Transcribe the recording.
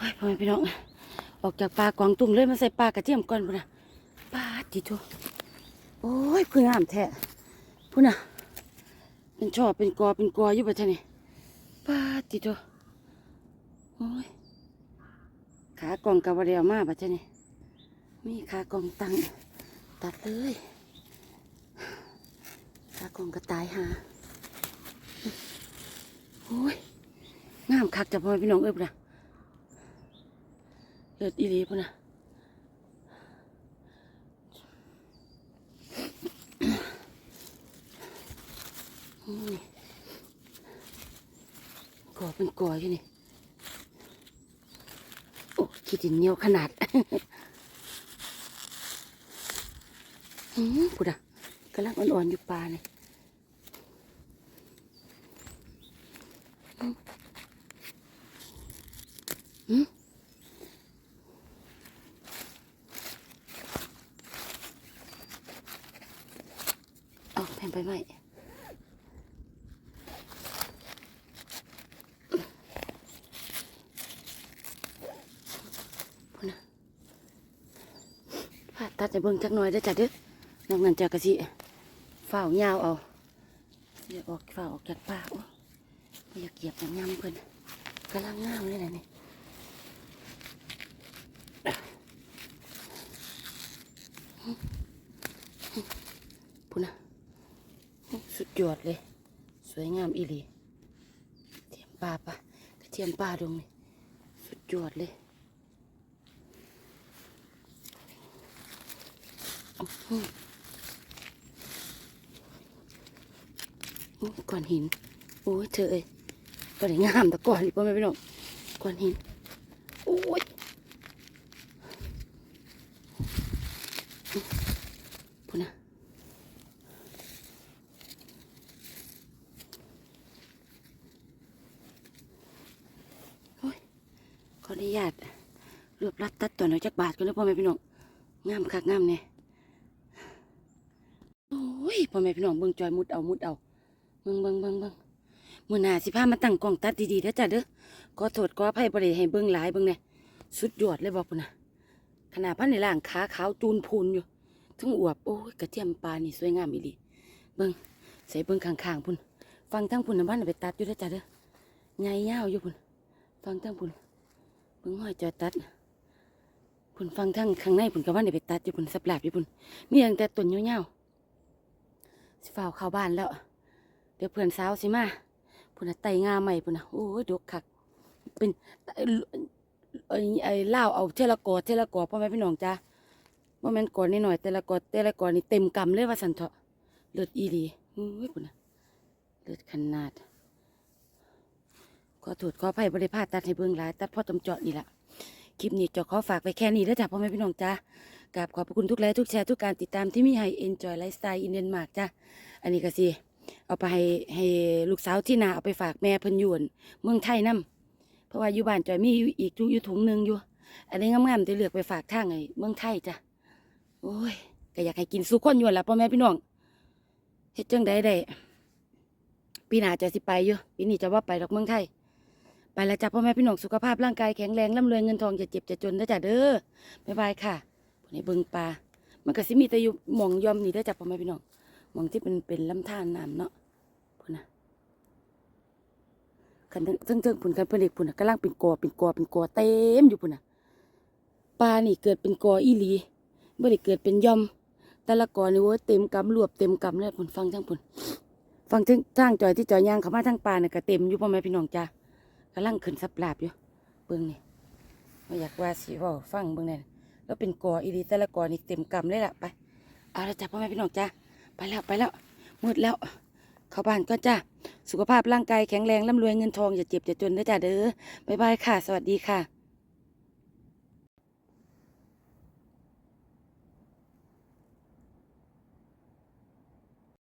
ฮ้ยพ่อแม่พี่น้อง ออกจากปลากวางตุ้งเลยมาใส่ปลากระเทียมก่อนพุ่นนะปลาจิโตโอ้ยเพื่งามแท้พุ่นนะเป็นชอบเป็นกอเป็นกออยู่แบบนี้ปลาจิโตโอ้ยขากองกาวาเรียวมาแบบนี้มีขากองตังตัดเลยขากองกระตายหาโอ้ยงามคักจะพ่อแม่พี่น้องเอ้ยพุ่นะ เลือดอีหลีพุ่นนะก่อเป็นก่ออยู่นี่ โอ้ขี้ดินเหนียวขนาดอืมพุ่นอะกำลังอ่อนๆอยู่ปลาเนี่ยอืมอืม เอาแผ่น ไปไหมพูดนะพาตัดจะเบิ่งจักหน่อยได้จ้ะเด้อนอกนั้นจากกะสิฝ้าวยาวเอาเดี๋ยวออกฝ้าออกจากป่าโอ้ยบ่อยากเหยียบอย่างงามเพิ่นกำลังงามเลยนะนี่พูดนะ สุดยอดเลย สวยงามอีหลีเทียมปลาปะกระเทียมปลาดงนี่สุดยอดเลยอื้อหืออื้อก้อนหิน โอ้ยเธอเอ้ยก็ได้งามแต่ก่อนนี่พ่อแม่พี่น้องก้อนหิน โอ้ยพูดนะ ขอ ออนุญาตรวบรัดตัดตัวหน่อยจักบาทกันเลยพ่อแม่พี่น้องงามคักงามเนี่ยโอ้ยพ่อแม่พี่น้องเบิ่งจอยมุดเอามุดเอาเบิ่งเบิ่งเบิ่งเบิ่งมือหนาสิพามาตั้งกล้องตัดดีๆเด้อจ้ะเด้อขอโทษขออภัยบ่ได้ให้เบิ่งหลายเบิ่งเนี่ยสุดยอดเลยบอกพุ่นนะขนาดพันในล่างขาขาวจูนพูนอยู่ทั้งอวบโอ้ยกระเทียมปลานี่สวยงามอีหลีเบิ่งใส่เบิ่งข้างๆพุ่นฟังทั้งพุ่นน่ะบ้านไปตัดอยู่เด้อจ้ะเด้อใหญ่ยาวอยู่พุ่นฟังทั้งพุ่น เพิ่งห้อยจอยตัดพุ่นฟังทั้งข้างในพุ่นกับว่าได้ไปตัดอยู่พุ่นสับหลาบอยู่พุ่นมีอย่างแต่ต้นเงาวๆสิฝ้าวเข้าบ้านแล้ว เดี๋ยวเพื่อนสาวสิมาพุ่นน่ะไต่งาใหม่พุ่นน่ะโอ้ยดกคักเป็นไอ้ไอ้ไอ้เล่าวเอาเทละกอเทละกอพ่อแม่พี่น้องจ้าว่าแม่นกอนี่หน่อย แต่ละกอแต่ละกอนี่เต็มกำเลยว่าสันเถาะเลือดอีหลีโอ้ยพุ่นน่ะเลือดขนาด อโทษขออภัยบริพาตัดให้เบิ่งหลาย ตัดพ่อตำเจาะนี่แหละคลิปนี้จะขอฝากไว้แค่นี้แล้วจ้ะพ่อแม่พี่น้องจ้ากราบขอบพระคุณทุกไลค์ทุกแชร์ทุกการติดตามที่มีให้ Enjoy Lifestyle in Denmark จ้ะอันนี้ก็สิเอาไปให้ให้ลูกสาวที่นาเอาไปฝากแม่เพิ่นยวนเมืองไทยนํเพราะว่าอยู่บ้านจอยมีอยู่อีกอยู่อยู่ถุงหนึ่งอยู่ อันนี้งามๆที่เลือกไปฝากทางไอ้เมืองไทยจ้ะโอ้ยก็อยากให้กินสุกคนยวนละพ่อแม่พี่น้องเฮ็ดจังใดได้ปีหน้าจะสิไปอยู่ปีนี้จะว่าไปดอกเมืองไทย ไปแล้วจ้ะพ่อแม่พี่น้องสุขภาพร่างกายแข็งแรงร่ำรวยเงินทองจะเจ็บจะจนได้จ้ะเด้อบ๊ายบายค่ะในเบิงปลา มันก็สิมีแต่อยู่หมองยอมนี่ได้จ้ะพ่อแม่พี่น้องหมองที่เป็นเป็นลำธารน้ำเนาะพุ่นนะคันซึ่งซึ่งพุ่นกันเพื่อนเด็กพุ่นนะกำลังเป็นกอเป็นกอเป็นกอเต็มอยู่พุ่นนะปลานี่เกิดเป็นกออีหลีไม่ได้เกิดเป็นยอม แต่ละกอนี่เว่าเต็มกำรวบเต็มกำเลยพุ่นฟังทั้งพุ่นฟังทั้งทางจอยที่จอยยางเขามาทั้งปลาเนี่ยก็เต็มอยู่พ่อแม่พี่น้องจ้า กำลังขึ้นสับลาบอยู่เบื้องนี่ไม่อยากว่าสิเว่าฟังเบื้องนี่แล้วเป็นกออีดีแต่ละกอนี่เต็มกำเลยล่ะไปเอาละจ้ะพ่อแม่พี่น้องจ้าไปแล้วไปแล้วมืดแล้ว เข้าบ้านก็จ้าสุขภาพร่างกายแข็งแรงร่ำรวยเงินทองอย่าเจ็บอย่าจนนะจ้าเด้อบ๊ายบายค่ะ สวัสดีค่ะ